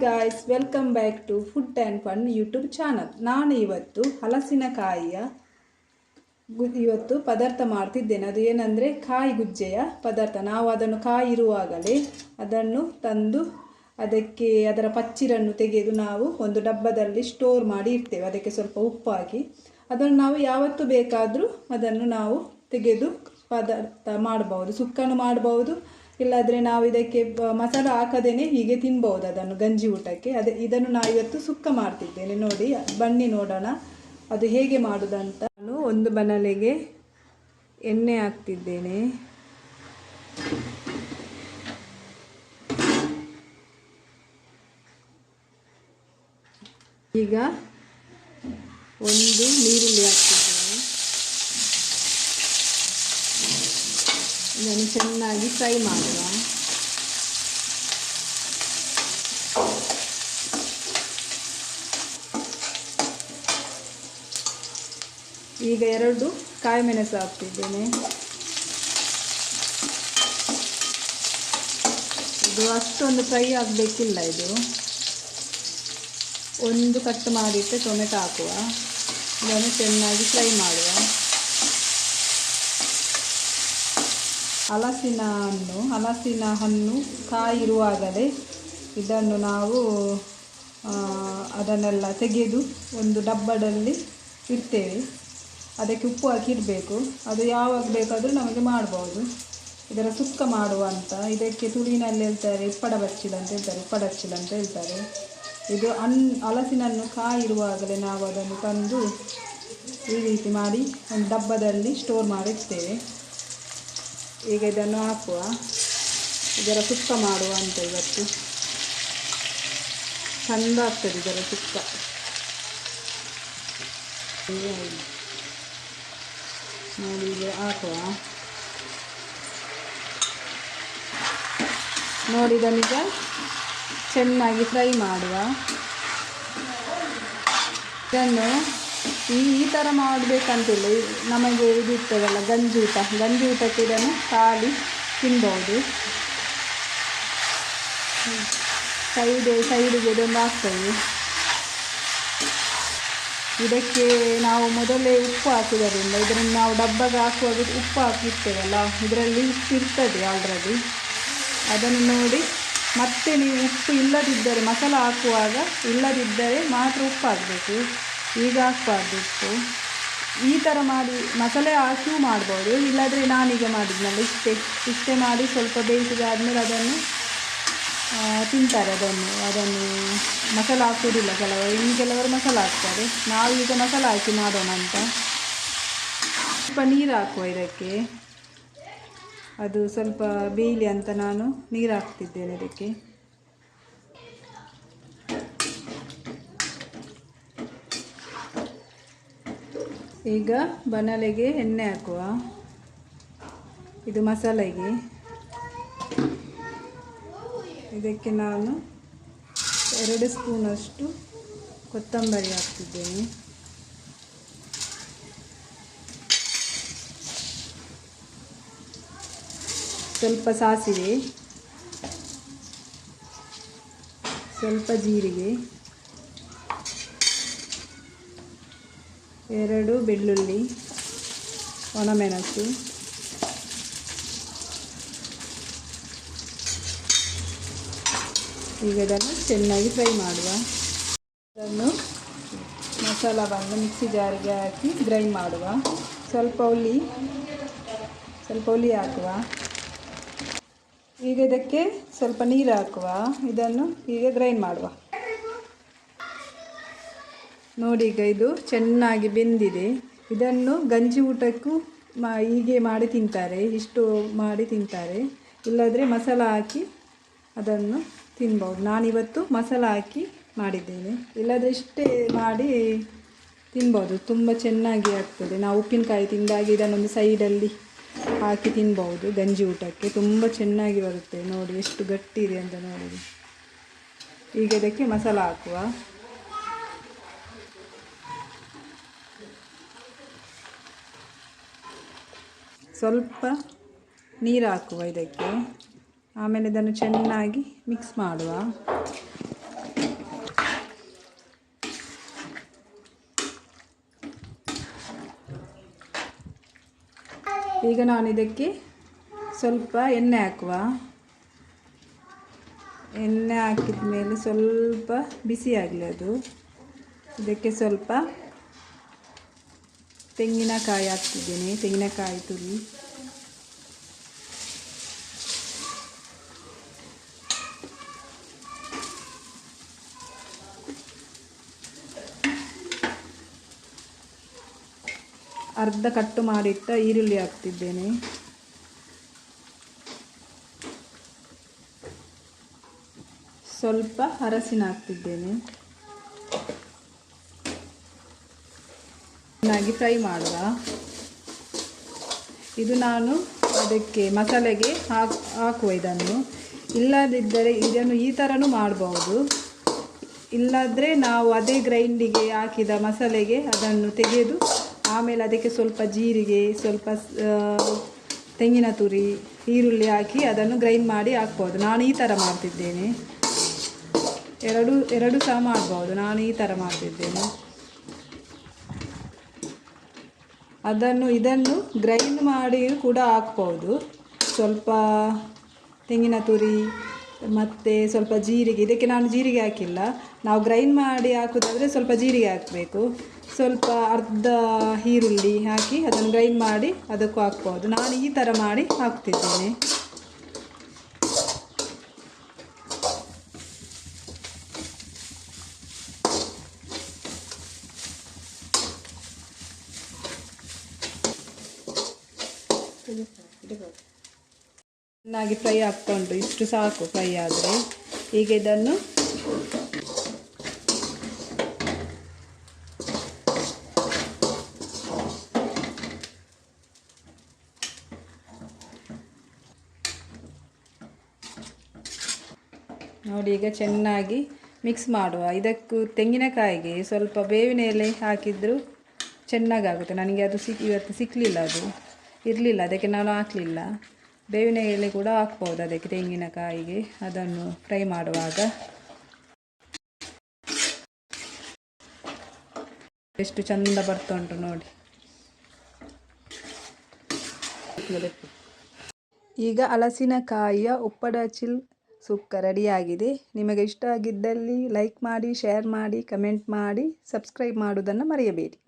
Guys welcome back to food and fun YouTube channel ನಾನು ಇವತ್ತು ಹಲಸಿನಕಾಯಿಯ ಇವತ್ತು ಪದಾರ್ಥ ಮಾಡ್ತಿದ್ದೇನೆ. ಅದು ಏನಂದರೆ ಕಾಯಿ ಗುಜ್ಜೆಯ ಪದಾರ್ಥ. ನಾವು ಅದನ್ನು ಕಾಯಿ ಇರುವಾಗಲೇ ಅದನ್ನು ತಂದು ಅದಕ್ಕೆ ಅದರ ಪಚ್ಚಿರನ್ನು ತೆಗೆದು ನಾವು ಒಂದು ಡಬ್ಬದಲ್ಲಿ ಸ್ಟೋರ್ ಮಾಡಿ ಇರ್ತೇವೆ ಅದಕ್ಕೆ ಸ್ವಲ್ಪ ಉಪ್ಪು ಅದನ್ನು ನಾವು ಯಾವತ್ತು ಬೇಕಾದರೂ ಅದನ್ನು ನಾವು ತೆಗೆದು ಪದಾರ್ಥ ಮಾಡಬಹುದು ಸುಕ್ಕನ್ನು ಮಾಡಬಹುದು ಇಲ್ಲಾದರೆ ನಾವು ಇದಕ್ಕೆ ಮಸಾಲ ಹಾಕದೇನೆ ಹೀಗೆ ತಿನ್ಬಹುದು ಅದನ್ನು, ಗಂಜಿ ಊಟಕ್ಕೆ. ಅದೇ, ಇದನ್ನು ನಾನು ಇವತ್ತು ಸುಕ್ಕ ಮಾಡ್ತಿದ್ದೇನೆ. ನೋಡಿ, ಬನ್ನಿ ನೋಡೋಣ. ಅದು ಹೇಗೆ ಮಾಡೋದಂತ. ನಾನು ಒಂದು ಬನಲೆಗೆ ಎಣ್ಣೆ ಹಾಕ್ತಿದ್ದೇನೆ. ಈಗ ಒಂದು ನೀರುಳ್ಳಿ ಹಾಕ್ತಿದ್ದೇನೆ. ಇದನ್ನು ಚೆನ್ನಾಗಿ ಫ್ರೈ ಮಾಡುವ. ಈಗ ಎರಡು ಕಾಯಿ ಮೆಣಸು ಹಾಕ್ತಿದ್ದೇನೆ. ಇದು ಅಷ್ಟೊಂದು ಫ್ರೈ ಆಗಬೇಕಿಲ್ಲ ಇದು. ಒಂದು ಕಟ್ ಮಾಡಿಟ್ಟು ಟೊಮೆಟೊ ಹಾಕುವ. ಇದನ್ನು ಚೆನ್ನಾಗಿ ಫ್ರೈ ಮಾಡುವ. ಹಲಸಿನ ಹಣ್ಣು ಹಲಸಿನ ಹಣ್ಣು ಕಾಯಿ ಇರುವಾಗಲೇ ಇದನ್ನು ನಾವು ಅದನ್ನೆಲ್ಲ ತೆಗೆದು ಒಂದು ಡಬ್ಬದಲ್ಲಿ ಇಡ್ತೇವೆ. ಅದಕ್ಕೆ ಉಪ್ಪು ಹಾಕಿಡಬೇಕು ಅದು ಯಾವಾಗ ಬೇಕಾದರೂ ನಮಗೆ ಮಾಡ್ಬೋದು. ಇದರ ಸುಕ್ಕ ಮಾಡುವಂಥ ಇದಕ್ಕೆ ತುಳಿನಲ್ಲಿ ಹೇಳ್ತಾರೆ ಉಪ್ಪಡ ಬಚ್ಚಿಲ ಅಂತ ಹೇಳ್ತಾರೆ, ಉಪ್ಪಡ ಹಚ್ಚಿಲ ಅಂತ ಹೇಳ್ತಾರೆ. ಇದು ಅನ್, ಹಲಸಿನನ್ನು ಕಾಯಿ ಇರುವಾಗಲೇ ನಾವು ಅದನ್ನು ತಂದು ಈ ರೀತಿ ಮಾಡಿ ಒಂದು ಡಬ್ಬದಲ್ಲಿ ಸ್ಟೋರ್ ಮಾಡಿಡ್ತೇವೆ ಈಗ ಇದನ್ನು ಹಾಕುವ. ಇದರ ಸುಕ್ಕ ಮಾಡುವ ಅಂತ ಇವತ್ತು. ಚಂದ ಆಗ್ತದೆ ಇದರ ಸುಕ್ಕ ನೋಡಿ, ಈಗ ಹಾಕುವ. ನೋಡಿ, ಇದನ್ನೀಗ ಚೆನ್ನಾಗಿ ಫ್ರೈ ಮಾಡುವ. ಇದನ್ನು ಈ ಈ ಥರ ಮಾಡಬೇಕಂತಿಲ್ಲ ನಮಗೆ ಇದು ಇರ್ತದಲ್ಲ, ಗಂಜಿ ಊಟ. ಗಂಜಿ ಊಟಕ್ಕೆ ಇದನ್ನು ಖಾಲಿ ತಿನ್ಬೋದು. ಸೈಡ್, ಸೈಡಿಗೆ ಇದೊಂದು ಹಾಕ್ತೇವೆ. ಇದಕ್ಕೆ ನಾವು ಮೊದಲೇ ಉಪ್ಪು ಹಾಕುವುದರಿಂದ ಇದರಿಂದ ನಾವು ಡಬ್ಬಗೆ ಹಾಕುವಾಗ ಉಪ್ಪು ಹಾಕಿರ್ತೇವಲ್ಲ, ಇದರಲ್ಲಿ ಉಪ್ಪು ಇರ್ತದೆ ಆಲ್ರೆಡಿ ಅದನ್ನು ನೋಡಿ, ಮತ್ತೆ ನೀವು ಉಪ್ಪು ಇಲ್ಲದಿದ್ದರೆ, ಮಸಾಲ ಹಾಕುವಾಗ ಇಲ್ಲದಿದ್ದರೆ ಮಾತ್ರ ಉಪ್ಪು ಹಾಕಬೇಕು. ಹಾಕಬಾರ್ದು ಈ ಥರ ಮಾಡಿ ಮಸಾಲೆ ಹಾಕಿಯೂ ಮಾಡ್ಬೋದು. ಇಲ್ಲಾದರೆ ನಾನೀಗ ಮಾಡಿದ್ನಲ್ಲ ಇಷ್ಟೇ ಇಷ್ಟೇ ಮಾಡಿ ಸ್ವಲ್ಪ ಬೇಯಿಸಿದ ಆದಮೇಲೆ ಅದನ್ನು ತಿಂತಾರೆ ಅದನ್ನು ಅದನ್ನು ಮಸಾಲೆ ಹಾಕುವುದಿಲ್ಲ ಕೆಲವರು ಇನ್ನು ಕೆಲವರು ಮಸಾಲೆ ಹಾಕ್ತಾರೆ. ನಾವು ಈಗ ಮಸಾಲೆ ಹಾಕಿ ಮಾಡೋಣ ಅಂತ. ಸ್ವಲ್ಪ ನೀರು ಹಾಕುವ ಇದಕ್ಕೆ. ಅದು ಸ್ವಲ್ಪ ಬೇಯಲಿ ಅಂತ ನಾನು ನೀರು ಹಾಕ್ತಿದ್ದೇನೆ ಇದಕ್ಕೆ ಈಗ ಬನಲೆಗೆ ಎಣ್ಣೆ ಹಾಕುವ. ಇದು ಮಸಾಲೆಗೆ. ಇದಕ್ಕೆ ನಾನು ಎರಡು ಸ್ಪೂನಷ್ಟು ಕೊತ್ತಂಬರಿ ಹಾಕ್ತಿದ್ದೇನೆ. ಸ್ವಲ್ಪ ಸಾಸಿವೆ. ಸ್ವಲ್ಪ ಜೀರಿಗೆ. ಎರಡು ಬೆಳ್ಳುಳ್ಳಿ, ಒಣಮೆಣಸು, ಈಗ ಇದನ್ನು ಚೆನ್ನಾಗಿ ಫ್ರೈ ಮಾಡುವ. ಅದನ್ನು ಮಸಾಲವನ್ನು ಮಿಕ್ಸಿ ಜಾರಿಗೆ ಹಾಕಿ ಗ್ರೈಂಡ್ ಮಾಡುವ. ಸ್ವಲ್ಪ ಹುಳಿ ಸ್ವಲ್ಪ ಹುಳಿ ಹಾಕುವ. ಈಗ ಇದಕ್ಕೆ ಸ್ವಲ್ಪ ನೀರು ಹಾಕುವ. ಇದನ್ನು ಈಗ ಗ್ರೈಂಡ್ ಮಾಡುವ. ನೋಡಿ ಈಗ ಇದು ಚೆನ್ನಾಗಿ ಬೆಂದಿದೆ. ಇದನ್ನು ಗಂಜಿ ಊಟಕ್ಕೂ ಮಾ ಹೀಗೆ ಮಾಡಿ ತಿಂತಾರೆ, ಇಷ್ಟು ಮಾಡಿ ತಿಂತಾರೆ. ಇಲ್ಲದ್ರೆ ಮಸಾಲ ಹಾಕಿ ಅದನ್ನು ತಿನ್ಬೋದು. ನಾನಿವತ್ತು ಮಸಾಲ ಹಾಕಿ ಮಾಡಿದ್ದೇನೆ. ಇಲ್ಲದ್ರೆ ಇಷ್ಟೇ ಮಾಡಿ ತಿನ್ಬೋದು. ತುಂಬ ಚೆನ್ನಾಗಿ ಆಗ್ತದೆ. ನಾವು ಉಪ್ಪಿನಕಾಯಿ ತಿಂದಾಗ ಇದನ್ನೊಂದು ಸೈಡಲ್ಲಿ ಹಾಕಿ ತಿನ್ಬೋದು ಗಂಜಿ ಊಟಕ್ಕೆ. ತುಂಬ ಚೆನ್ನಾಗಿ ಬರುತ್ತೆ ನೋಡಿ, ಎಷ್ಟು ಗಟ್ಟಿ ಇದೆ ಅಂತ ನೋಡಿ ಈಗ ಇದಕ್ಕೆ ಮಸಾಲ ಹಾಕುವ. ಸ್ವಲ್ಪ ನೀರು ಹಾಕುವ ಇದಕ್ಕೆ. ಆಮೇಲೆ ಇದನ್ನು ಚೆನ್ನಾಗಿ ಮಿಕ್ಸ್ ಮಾಡುವ. ಈಗ ನಾನು ಇದಕ್ಕೆ ಸ್ವಲ್ಪ ಎಣ್ಣೆ ಹಾಕುವ. ಎಣ್ಣೆ ಹಾಕಿದ ಮೇಲೆ ಸ್ವಲ್ಪ ಬಿಸಿ ಆಗಲಿ ಅದು. ಇದಕ್ಕೆ ಸ್ವಲ್ಪ ತೆಂಗಿನಕಾಯಿ ಹಾಕ್ತಿದ್ದೇನೆ ತೆಂಗಿನಕಾಯಿ ತುರಿ. ಅರ್ಧ ಕಟ್ಟು ಮಾಡಿಟ್ಟ ಈರುಳ್ಳಿ ಹಾಕ್ತಿದ್ದೇನೆ. ಸ್ವಲ್ಪ ಅರಸಿನ ಹಾಕ್ತಿದ್ದೇನೆ. ಚೆನ್ನಾಗಿ ಫ್ರೈ ಮಾಡುವ. ಇದು ನಾನು ಅದಕ್ಕೆ ಮಸಾಲೆಗೆ ಹಾಕಿ, ಹಾಕುವ ಇದನ್ನು. ಇಲ್ಲದಿದ್ದರೆ ಇದನ್ನು ಈ ಥರನೂ ಮಾಡಬಹುದು ಇಲ್ಲದ್ರೆ ನಾವು ಅದೇ ಗ್ರೈಂಡಿಗೆ ಹಾಕಿದ ಮಸಾಲೆಗೆ ಅದನ್ನು ತೆಗೆದು, ಆಮೇಲೆ ಅದಕ್ಕೆ ಸ್ವಲ್ಪ ಜೀರಿಗೆ, ಸ್ವಲ್ಪ ತೆಂಗಿನ ತುರಿ, ಈರುಳ್ಳಿ ಹಾಕಿ ಅದನ್ನು ಗ್ರೈಂಡ್ ಮಾಡಿ ಹಾಕ್ಬೋದು. ನಾನು ಈ ಥರ ಮಾಡ್ತಿದ್ದೇನೆ. ಎರಡು ಎರಡು ಸಹ ಮಾಡ್ಬೋದು. ನಾನು ಈ ಥರ ಮಾಡ್ತಿದ್ದೇನೆ. ಅದನ್ನು ಇದನ್ನು ಗ್ರೈಂಡ್ ಮಾಡಿ ಕೂಡ ಹಾಕ್ಬೋದು. ಸ್ವಲ್ಪ ತೆಂಗಿನ ತುರಿ, ಮತ್ತು ಸ್ವಲ್ಪ ಜೀರಿಗೆ, ಇದಕ್ಕೆ ನಾನು ಜೀರಿಗೆ ಹಾಕಿಲ್ಲ. ನಾವು ಗ್ರೈಂಡ್ ಮಾಡಿ ಹಾಕೋದಾದರೆ ಸ್ವಲ್ಪ ಜೀರಿಗೆ ಹಾಕಬೇಕು. ಸ್ವಲ್ಪ ಅರ್ಧ ಈರುಳ್ಳಿ ಹಾಕಿ ಅದನ್ನು ಗ್ರೈಂಡ್ ಮಾಡಿ ಅದಕ್ಕೂ ಹಾಕ್ಬೋದು. ನಾನು ಈ ಥರ ಮಾಡಿ ಹಾಕ್ತಿದ್ದೇನೆ. ಚೆನ್ನಾಗಿ ಫ್ರೈ ಹಾಕ್ಕೊಂಡು ಇಷ್ಟು ಸಾಕು ಫ್ರೈ ಆದರೆ. ಈಗ ಇದನ್ನು ನೋಡಿ, ಈಗ ಚೆನ್ನಾಗಿ ಮಿಕ್ಸ್ ಮಾಡುವ. ಇದಕ್ಕೂ ತೆಂಗಿನಕಾಯಿಗೆ ಸ್ವಲ್ಪ ಬೇವಿನ ಎಲೆ ಹಾಕಿದರೂ ಚೆನ್ನಾಗಾಗುತ್ತೆ. ನನಗೆ ಅದು ಸಿಕ್ ಇವತ್ತು ಸಿಕ್ಕಲಿಲ್ಲ ಅದು. ಇರಲಿಲ್ಲ, ಅದಕ್ಕೆ ನಾನು ಹಾಕಲಿಲ್ಲ. ಬೇವಿನ ಎಲೆ ಕೂಡ ಹಾಕ್ಬೋದು ಅದಕ್ಕೆ ತೆಂಗಿನಕಾಯಿಗೆ, ಅದನ್ನು ಫ್ರೈ ಮಾಡುವಾಗ. ಎಷ್ಟು ಚಂದ ಬರ್ತುಂಟು ನೋಡಿ. ಈಗ ಹಲಸಿನಕಾಯಿಯ ಉಪ್ಪಡ ಚಿಲ್ ಸುಕ್ಕ ರೆಡಿಯಾಗಿದೆ. ನಿಮಗೆ ಇಷ್ಟ ಆಗಿದ್ದಲ್ಲಿ ಲೈಕ್ ಮಾಡಿ, ಶೇರ್ ಮಾಡಿ, ಕಮೆಂಟ್ ಮಾಡಿ, ಸಬ್ಸ್ಕ್ರೈಬ್ ಮಾಡುವುದನ್ನು ಮರೆಯಬೇಡಿ.